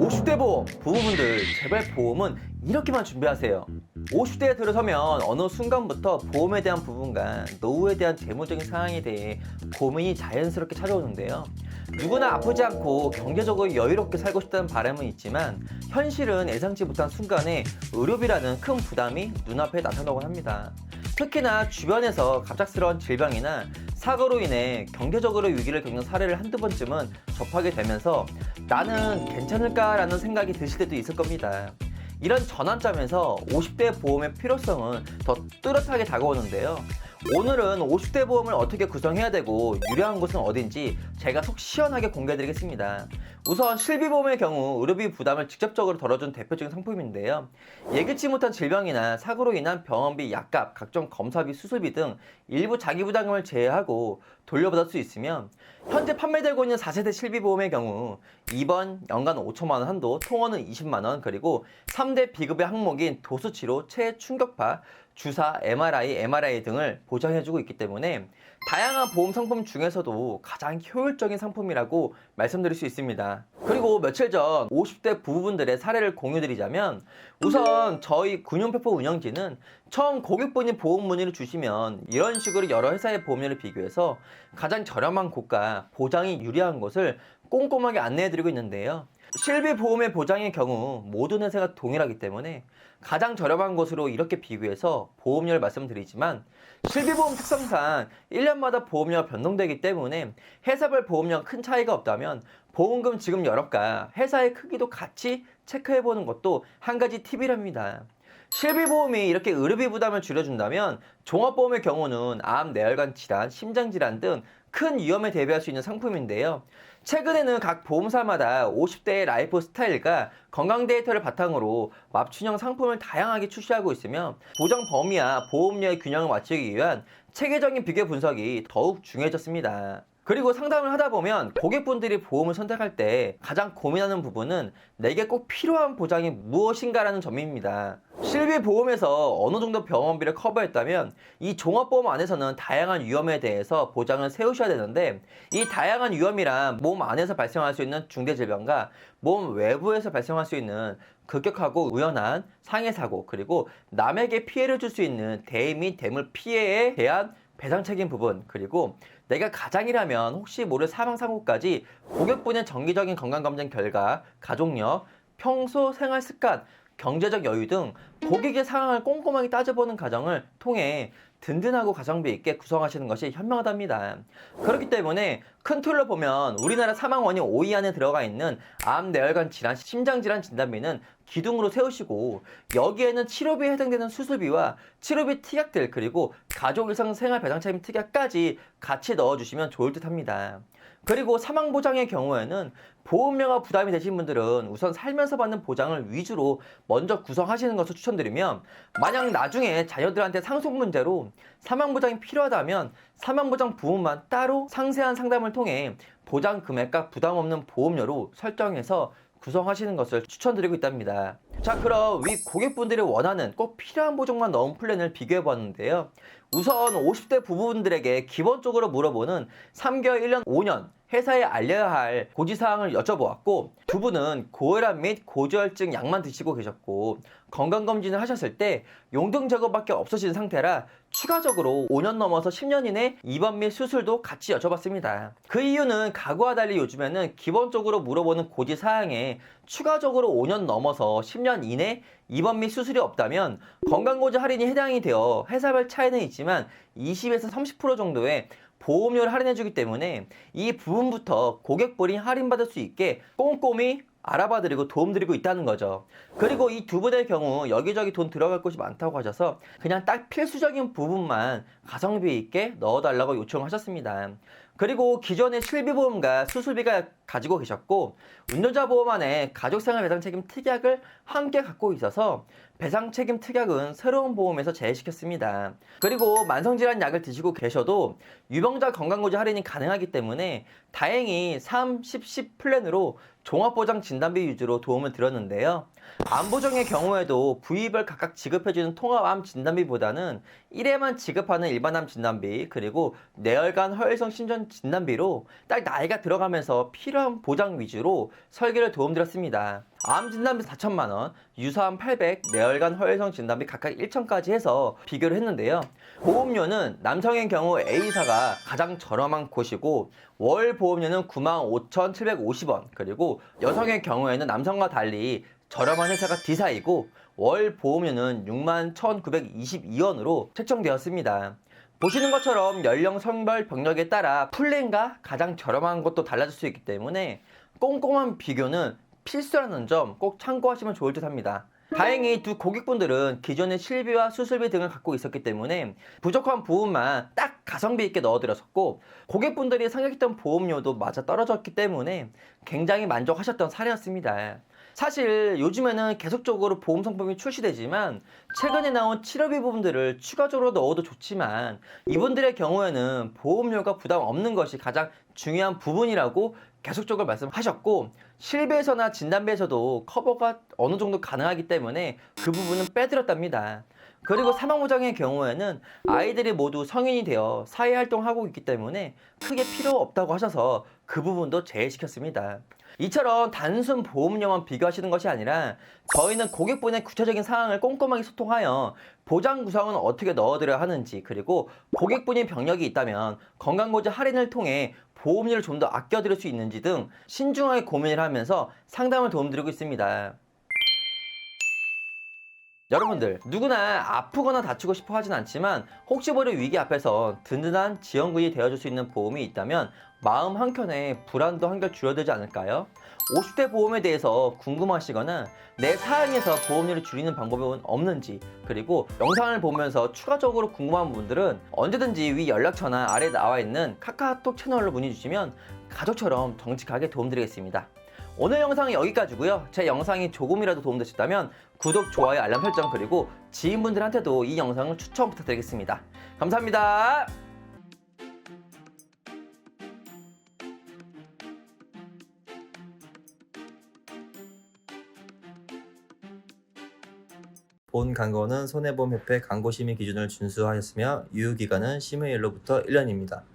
50대 보험 부부분들 제발 보험은 이렇게만 준비하세요. 50대에 들어서면 어느 순간부터 보험에 대한 부분과 노후에 대한 재무적인 상황에 대해 고민이 자연스럽게 찾아오는데요. 누구나 아프지 않고 경제적으로 여유롭게 살고 싶다는 바람은 있지만 현실은 예상치 못한 순간에 의료비라는 큰 부담이 눈앞에 나타나곤 합니다 특히나 주변에서 갑작스러운 질병이나 사고로 인해 경제적으로 위기를 겪는 사례를 한두 번쯤은 접하게 되면서 나는 괜찮을까라는 생각이 드실 때도 있을 겁니다. 이런 전환점에서 50대 보험의 필요성은 더 뚜렷하게 다가오는데요. 오늘은 50대 보험을 어떻게 구성해야 되고 유리한 곳은 어딘지 제가 속 시원하게 공개해드리겠습니다. 우선 실비보험의 경우 의료비 부담을 직접적으로 덜어준 대표적인 상품인데요. 예기치 못한 질병이나 사고로 인한 병원비, 약값, 각종 검사비, 수술비 등 일부 자기부담금을 제외하고 돌려받을 수 있으면 현재 판매되고 있는 4세대 실비보험의 경우 2번 연간 5천만 원 한도, 통원은 20만 원, 그리고 3대 비급의 항목인 도수치료, 체해 충격파, 주사, MRI, MRI 등을 보장해주고 있기 때문에 다양한 보험 상품 중에서도 가장 효율적인 상품이라고 말씀드릴 수 있습니다. 그리고 며칠 전 50대 부부분들의 사례를 공유드리자면 우선 저희 군용페포 운영진은 처음 고객분이 보험 문의를 주시면 이런 식으로 여러 회사의 보험료를 비교해서 가장 저렴한 곳과 보장이 유리한 곳을 꼼꼼하게 안내해드리고 있는데요. 실비 보험의 보장의 경우 모든 회사가 동일하기 때문에 가장 저렴한 곳으로 이렇게 비교해서 보험료를 말씀드리지만 실비보험 특성상 1년마다 보험료가 변동되기 때문에 회사별 보험료가 큰 차이가 없다면 보험금 지급 여력과 회사의 크기도 같이 체크해보는 것도 한 가지 팁이랍니다. 실비보험이 이렇게 의료비 부담을 줄여준다면 종합보험의 경우는 암, 뇌혈관 질환, 심장 질환 등 큰 위험에 대비할 수 있는 상품인데요. 최근에는 각 보험사마다 50대의 라이프 스타일과 건강 데이터를 바탕으로 맞춤형 상품을 다양하게 출시하고 있으며 보장 범위와 보험료의 균형을 맞추기 위한 체계적인 비교 분석이 더욱 중요해졌습니다. 그리고 상담을 하다 보면 고객분들이 보험을 선택할 때 가장 고민하는 부분은 내게 꼭 필요한 보장이 무엇인가라는 점입니다. 실비 보험에서 어느 정도 병원비를 커버했다면 이 종합보험 안에서는 다양한 위험에 대해서 보장을 세우셔야 되는데 이 다양한 위험이란 몸 안에서 발생할 수 있는 중대 질병과 몸 외부에서 발생할 수 있는 급격하고 우연한 상해 사고 그리고 남에게 피해를 줄 수 있는 및 대물 피해에 대한 배상 책임 부분 그리고 내가 가장이라면 혹시 모를 사망 사고까지 고객분의 정기적인 건강검진 결과 가족력 평소 생활 습관 경제적 여유 등 고객의 상황을 꼼꼼하게 따져보는 과정을 통해 든든하고 가성비 있게 구성하시는 것이 현명하답니다. 그렇기 때문에 큰 틀로 보면 우리나라 사망 원인 5위 안에 들어가 있는 암, 뇌혈관 질환, 심장 질환 진단비는 기둥으로 세우시고 여기에는 치료비에 해당되는 수술비와 치료비 특약들 그리고 가족 일상 생활 배상 책임 특약까지 같이 넣어주시면 좋을 듯합니다. 그리고 사망 보장의 경우에는 보험료가 부담이 되신 분들은 우선 살면서 받는 보장을 위주로 먼저 구성하시는 것을 추천드리면 만약 나중에 자녀들한테 상속 문제로 사망 보장이 필요하다면 사망 보장 부분만 따로 상세한 상담을 통해 보장 금액과 부담 없는 보험료로 설정해서 구성하시는 것을 추천드리고 있답니다. 자, 그럼 위 고객분들이 원하는 꼭 필요한 보정만 넣은 플랜을 비교해 보았는데요. 우선 50대 부부분들에게 기본적으로 물어보는 3개월, 1년, 5년 회사에 알려야 할 고지사항을 여쭤보았고 두 분은 고혈압 및 고지혈증 약만 드시고 계셨고 건강검진을 하셨을 때 용등 제거밖에 없으신 상태라 추가적으로 5년 넘어서 10년 이내 입원 및 수술도 같이 여쭤봤습니다. 그 이유는 과거와 달리 요즘에는 기본적으로 물어보는 고지사항에 추가적으로 5년 넘어서 10년 이내 입원 및 수술이 없다면 건강고지 할인이 해당이 되어 회사별 차이는 있지만 20에서 30% 정도의 보험료를 할인해주기 때문에 이 부분부터 고객분이 할인받을 수 있게 꼼꼼히 알아봐드리고 도움드리고 있다는 거죠. 그리고 이 두 분의 경우 여기저기 돈 들어갈 곳이 많다고 하셔서 그냥 딱 필수적인 부분만 가성비 있게 넣어달라고 요청하셨습니다. 그리고 기존의 실비보험과 수술비가 가지고 계셨고 운전자 보험 안에 가족생활 배상 책임 특약을 함께 갖고 있어서 배상 책임 특약은 새로운 보험에서 제외시켰습니다. 그리고 만성질환 약을 드시고 계셔도 유병자 건강고지 할인이 가능하기 때문에 다행히 3, 10, 10 플랜으로 종합보장 진단비 위주로 도움을 드렸는데요. 암보정의 경우에도 부위별 각각 지급해주는 통합암 진단비보다는 1회만 지급하는 일반암 진단비 그리고 뇌혈관 허혈성 신전 진단비로 딱 나이가 들어가면서 필요한 보장 위주로 설계를 도움드렸습니다. 암 진단비 4천만 원, 유사암 800, 뇌혈관 허혈성 진단비 각각 1천까지 해서 비교를 했는데요. 보험료는 남성의 경우 A사가 가장 저렴한 곳이고 월 보험료는 95,750원 그리고 여성의 경우에는 남성과 달리 저렴한 회사가 D사이고 월 보험료는 61,922원으로 책정되었습니다. 보시는 것처럼 연령, 성별, 병력에 따라 플랜과 가장 저렴한 것도 달라질 수 있기 때문에 꼼꼼한 비교는 필수라는 점 꼭 참고하시면 좋을 듯 합니다. 다행히 두 고객분들은 기존의 실비와 수술비 등을 갖고 있었기 때문에 부족한 부분만 딱 가성비 있게 넣어드렸었고 고객분들이 생각했던 보험료도 맞아 떨어졌기 때문에 굉장히 만족하셨던 사례였습니다. 사실 요즘에는 계속적으로 보험 상품이 출시되지만 최근에 나온 치료비 부분들을 추가적으로 넣어도 좋지만 이분들의 경우에는 보험료가 부담 없는 것이 가장 중요한 부분이라고 계속적으로 말씀하셨고 실비에서나 진단비에서도 커버가 어느 정도 가능하기 때문에 그 부분은 빼드렸답니다. 그리고 사망보장의 경우에는 아이들이 모두 성인이 되어 사회활동하고 있기 때문에 크게 필요 없다고 하셔서 그 부분도 제외시켰습니다. 이처럼 단순 보험료만 비교하시는 것이 아니라 저희는 고객분의 구체적인 상황을 꼼꼼하게 소통하여 보장 구성은 어떻게 넣어드려야 하는지 그리고 고객분이 병력이 있다면 건강보험 할인을 통해 보험료를 좀 더 아껴드릴 수 있는지 등 신중하게 고민을 하면서 상담을 도움드리고 있습니다. 여러분들 누구나 아프거나 다치고 싶어 하진 않지만 혹시 모를 위기 앞에서 든든한 지원군이 되어줄 수 있는 보험이 있다면 마음 한켠에 불안도 한결 줄어들지 않을까요? 50대 보험에 대해서 궁금하시거나 내 사양에서 보험료를 줄이는 방법은 없는지 그리고 영상을 보면서 추가적으로 궁금한 분들은 언제든지 위 연락처나 아래 나와 있는 카카오톡 채널로 문의 주시면 가족처럼 정직하게 도움드리겠습니다. 오늘 영상은 여기까지고요. 제 영상이 조금이라도 도움되셨다면 구독, 좋아요, 알람 설정 그리고 지인분들한테도 이 영상을 추천 부탁드리겠습니다. 감사합니다. 본 광고는 손해보험협회 광고심의 기준을 준수하였으며 유효기간은 심의일로부터 1년입니다.